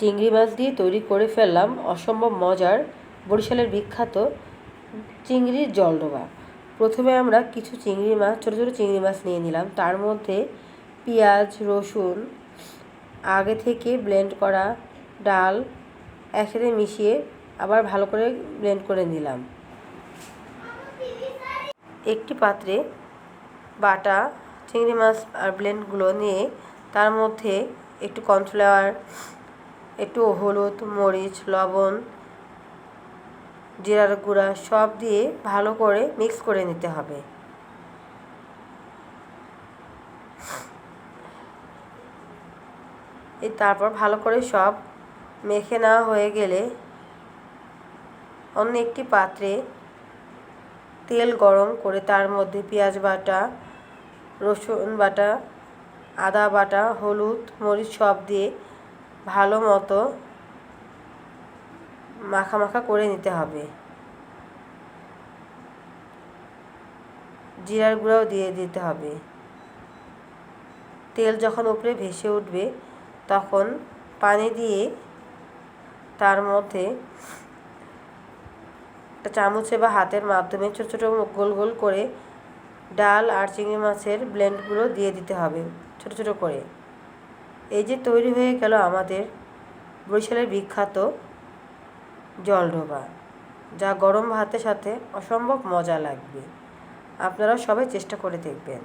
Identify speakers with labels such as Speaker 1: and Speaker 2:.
Speaker 1: চিংড়ি মাছ দিয়ে তৈরি করে ফেললাম অসম্ভব মজার বরিশালের বিখ্যাত চিংড়ির জলডোবা। প্রথমে আমরা কিছু চিংড়ি মাছ, ছোটো ছোটো চিংড়ি মাছ নিয়ে নিলাম। তার মধ্যে পেঁয়াজ, রসুন, আগে থেকে ব্লেন্ড করা ডাল একসাথে মিশিয়ে আবার ভালো করে ব্লেন্ড করে নিলাম। একটি পাত্রে বাটা চিংড়ি মাছ আর ব্লেন্ডগুলো নিয়ে তার মধ্যে একটু কর্নফ্লাওয়ার একটু হলুদ, মরিচ, লবণ, জিরার গুঁড়া সব দিয়ে ভালো করে মিক্স করে নিতে হবে। এই তারপর ভালো করে সব মেখে নেওয়া হয়ে গেলে অন্য একটি পাত্রে তেল গরম করে তার মধ্যে পেঁয়াজ বাটা, রসুন বাটা, আদা বাটা, হলুদ, মরিচ সব দিয়ে ভালো মতো মাখা মাখা করে নিতে হবে। জিরার গুঁড়াও দিয়ে দিতে হবে। তেল যখন উপরে ভেসে উঠবে, তখন পানি দিয়ে তার মধ্যে একটা চামচে বা হাতের মাধ্যমে ছোটো ছোটো গোল গোল করে ডাল আর চিংড়ি মাছের ব্লেন্ডগুলো দিয়ে দিতে হবে, ছোটো ছোটো করে। এই যে তৈরি হয়ে গেল আমাদের বরিশালের বিখ্যাত জলডোবা, যা গরম ভাতের সাথে অসম্ভব মজা লাগবে। আপনারা সবাই চেষ্টা করে দেখবেন।